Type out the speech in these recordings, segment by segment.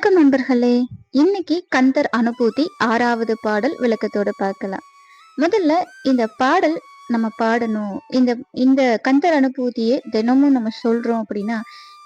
வணக்கம் நண்பர்களே. இன்னைக்கு கந்தர் அனுபூதி ஆறாவது பாடல் விளக்கத்தோட பார்க்கலாம். முதல்ல இந்த பாடல் நம்ம பாடணும். இந்த இந்த கந்தர் அனுபூதியை தினமும் நம்ம சொல்றோம் அப்படின்னா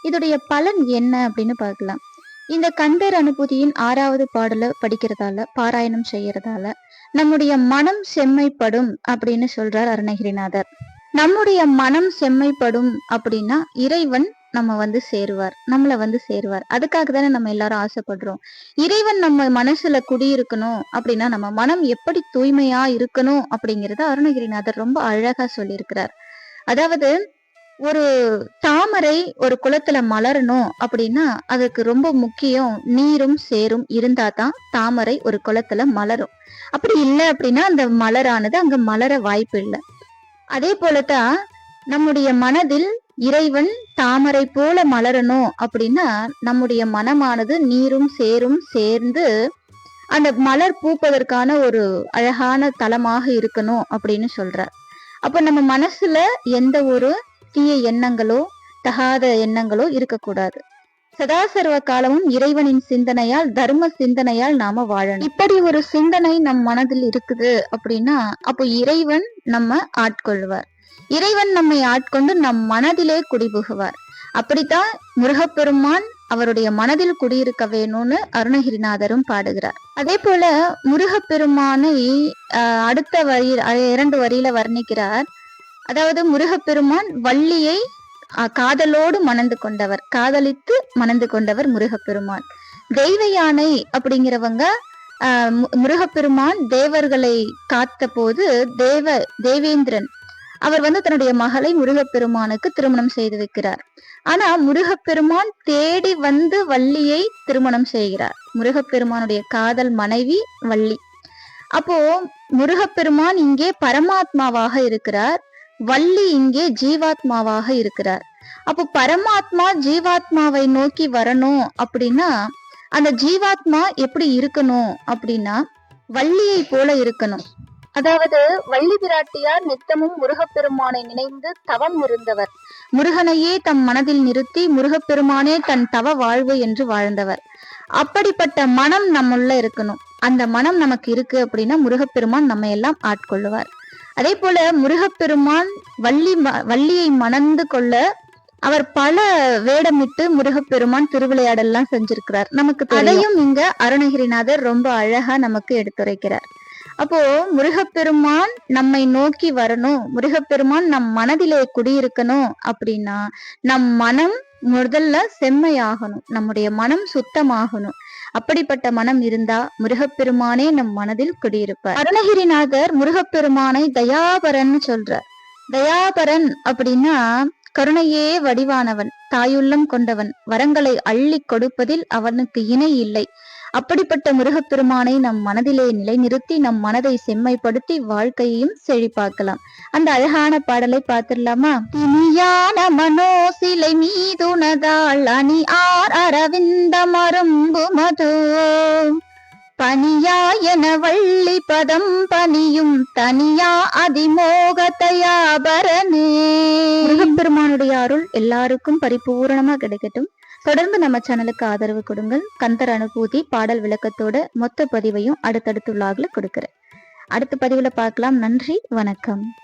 இதோடைய பலன் என்ன அப்படின்னு பார்க்கலாம். இந்த கந்தர் அனுபூதியின் ஆறாவது பாடலை படிக்கிறதால பாராயணம் செய்யறதால நம்முடைய மனம் செம்மைப்படும் அப்படின்னு சொல்றார் அருணகிரிநாதர். நம்முடைய மனம் செம்மைப்படும் அப்படின்னா இறைவன் நம்ம வந்து சேருவார் நம்மளை வந்து சேருவார். அதுக்காக தானே நம்ம எல்லாரும் ஆசைப்படுறோம். இறைவன் நம்ம மனசுல குடியிருக்கணும் அப்படின்னா நம்ம மனம் எப்படி தூய்மையா இருக்கணும் அப்படிங்கறத அருணகிரிநாதர் ரொம்ப அழகா சொல்லியிருக்கிறார். அதாவது ஒரு தாமரை ஒரு குளத்துல மலரணும் அப்படின்னா அதுக்கு ரொம்ப முக்கியம் நீரும் சேரும் இருந்தா தான் தாமரை ஒரு குளத்துல மலரும். அப்படி இல்லை அப்படின்னா அந்த மலரானது அங்க மலர வாய்ப்பு இல்லை. அதே போலதான் நம்முடைய மனதில் இறைவன் தாமரை போல மலரணும் அப்படின்னா நம்முடைய மனமானது நீரும் சேரும் சேர்ந்து அந்த மலர் பூப்பதற்கான ஒரு அழகான தலமாக இருக்கணும் அப்படின்னு சொல்றார். அப்ப நம்ம மனசுல எந்த ஒரு தீய எண்ணங்களோ தகாத எண்ணங்களோ இருக்கக்கூடாது. சதாசர்வ காலமும் இறைவனின் சிந்தனையால் தர்ம சிந்தனையால் நாம வாழணும். இப்படி ஒரு சிந்தனை நம் மனதில் இருக்குது அப்படின்னா அப்போ இறைவன் நம்ம ஆட்கொள்வார். இறைவன் நம்மை ஆட்கொண்டு நம் மனதிலே குடிபுகுவார். அப்படித்தான் முருகப்பெருமான் அவருடைய மனதில் குடியிருக்க வேணும்னு அருணகிரிநாதரும் பாடுகிறார். அதே போல முருகப்பெருமானை அடுத்த வரி இரண்டு வரியில வர்ணிக்கிறார். அதாவது முருகப்பெருமான் வள்ளியை காதலோடு மணந்து கொண்டவர் காதலித்து மணந்து கொண்டவர் முருகப்பெருமான். தெய்வ யானை அப்படிங்கிறவங்க முருகப்பெருமான் தேவர்களை காத்த போது தேவ தேவேந்திரன் அவர் வந்து தன்னுடைய மகளை முருகப்பெருமானுக்கு திருமணம் செய்து வைக்கிறார். ஆனா முருகப்பெருமான் தேடி வந்து வள்ளியை திருமணம் செய்கிறார். முருகப்பெருமானுடைய காதல் மனைவி வள்ளி. அப்போ முருகப்பெருமான் இங்கே பரமாத்மாவாக இருக்கிறார் வள்ளி இங்கே ஜீவாத்மாவாக இருக்கிறார். அப்போ பரமாத்மா ஜீவாத்மாவை நோக்கி வரணும் அப்படின்னா அந்த ஜீவாத்மா எப்படி இருக்கணும் அப்படின்னா வள்ளியை போல இருக்கணும். அதாவது வள்ளி பிராட்டியார் நித்தமும் முருகப்பெருமானை நினைந்து தவம் இருந்தவர் முருகனையே தம் மனதில் நிறுத்தி முருகப்பெருமானே தன் தவ வாழ்வு என்று வாழ்ந்தவர். அப்படிப்பட்ட மனம் நம்முள்ள இருக்கணும். அந்த மனம் நமக்கு இருக்கு அப்படின்னா முருகப்பெருமான் நம்ம எல்லாம் ஆட்கொள்ளுவார். அதே போல முருகப்பெருமான் வள்ளி வள்ளியை மணந்து கொள்ள அவர் பல வேடமிட்டு முருகப்பெருமான் திருவிளையாடல்லாம் செஞ்சிருக்கிறார். நமக்கு அதையும் இங்க அருணகிரிநாதர் ரொம்ப அழகா நமக்கு எடுத்துரைக்கிறார். அப்போ முருகப்பெருமான் நம்மை நோக்கி வரணும். முருகப்பெருமான் நம் மனதிலே குடியிருக்கணும் அப்படின்னா நம் மனம் முதல்ல செம்மையாகணும். நம்முடைய மனம் சுத்தமாகணும். அப்படிப்பட்ட மனம் இருந்தா முருகப்பெருமானே நம் மனதில் குடியிருப்பார். அருணகிரிநாதர் முருகப்பெருமானை தயாபரன் சொல்றார். தயாபரன் அப்படின்னா கருணையே வடிவானவன் தாயுள்ளம் கொண்டவன் வரங்களை அள்ளி கொடுப்பதில் அவனுக்கு இணை இல்லை. அப்படிப்பட்ட முருகப்பெருமானை நம் மனதிலே நிலைநிறுத்தி நம் மனதை செம்மைப்படுத்தி வாழ்க்கையையும் செழிப்பாக்கலாம். அந்த அழகான பாடலை பார்த்திடலாமா? இனியான மனோ சிலை மீதுனதாள் அணி ஆர் அரவிந்த மரும்பு மது. பனியாயன வள்ளி பதம் பணியும் தனியா அதிமோகத்தையாபரணே. முருகப்பெருமானுடைய அருள் எல்லாருக்கும் பரிபூரணமா கிடைக்கட்டும். தொடர்ந்து நம்ம சேனலுக்கு ஆதரவு கொடுங்கள். கந்தர் அனுபூதி பாடல் விளக்கத்தோட மொத்த பதிவையும் அடுத்தடுத்துள்ளாகல கொடுக்குறேன். அடுத்த பதிவுல பார்க்கலாம். நன்றி. வணக்கம்.